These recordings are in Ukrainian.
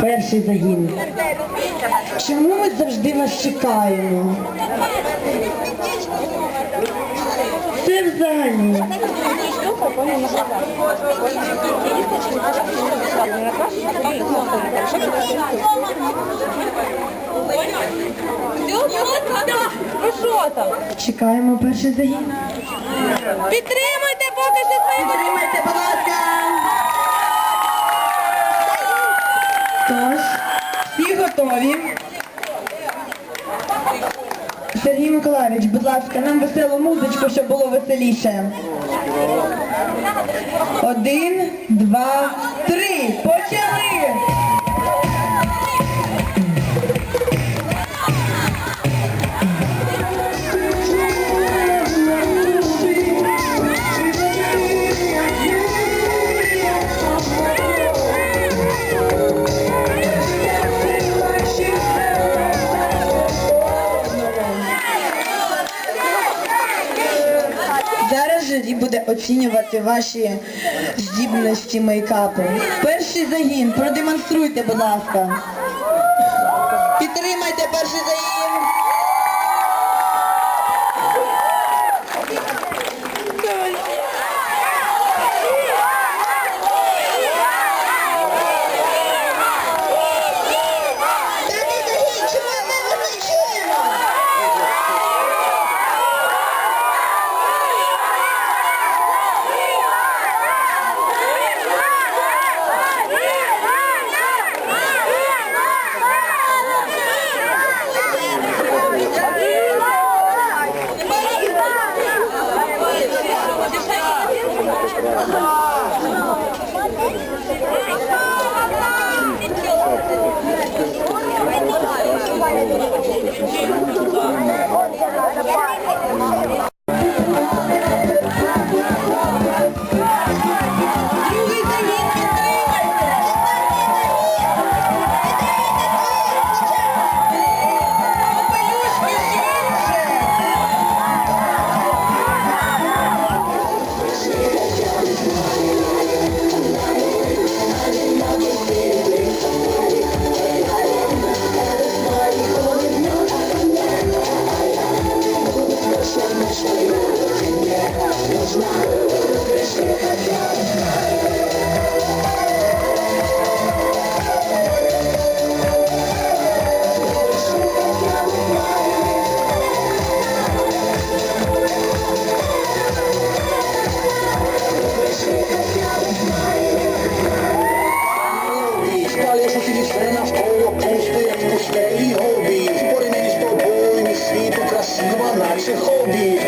Перший загін. Чому ми завжди вас чекаємо? Це взагалі. Ну що там? Чекаємо перший загін. Підтримуйте поки що свої Підтримайте, будь ласка. Тож, всі готові. Сергій Миколаївич, будь ласка, нам веселу музичку, щоб було веселіше. Один, два, три. Почали! Оцінювати ваші здібності мейкапу. Перший загін, продемонструйте, будь ласка. Підтримайте перший загін. Four.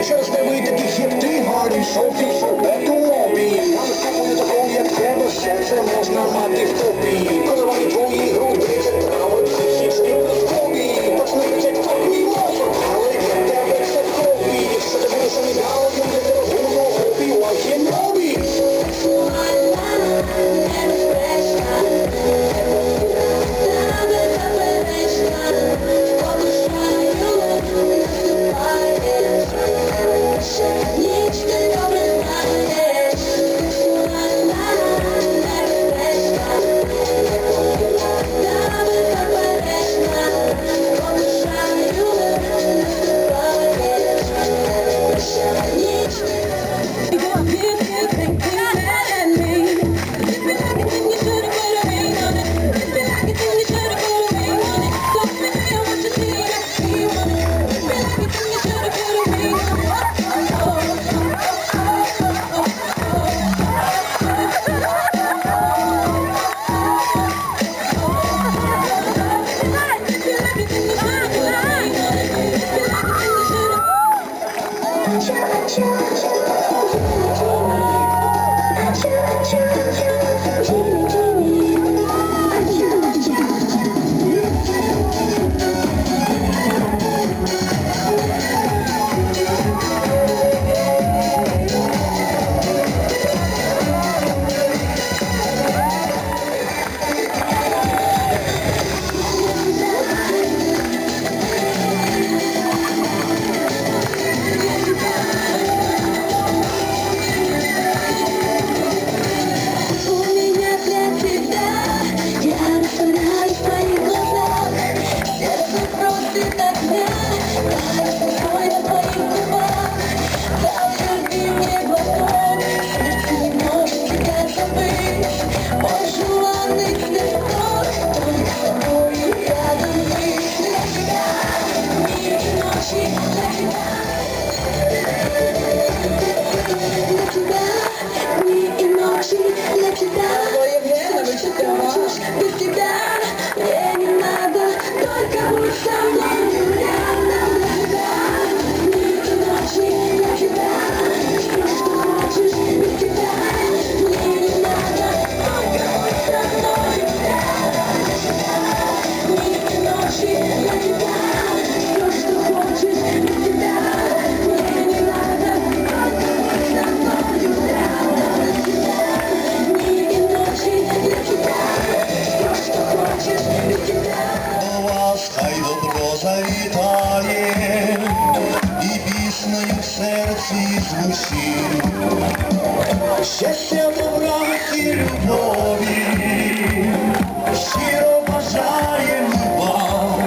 Через тебе таких, як ти, гарний шофі, шопету лобі. Але з такого, як тебе, серце можна love. Душі. Щастя, добра і любові, щиро бажаємо вам.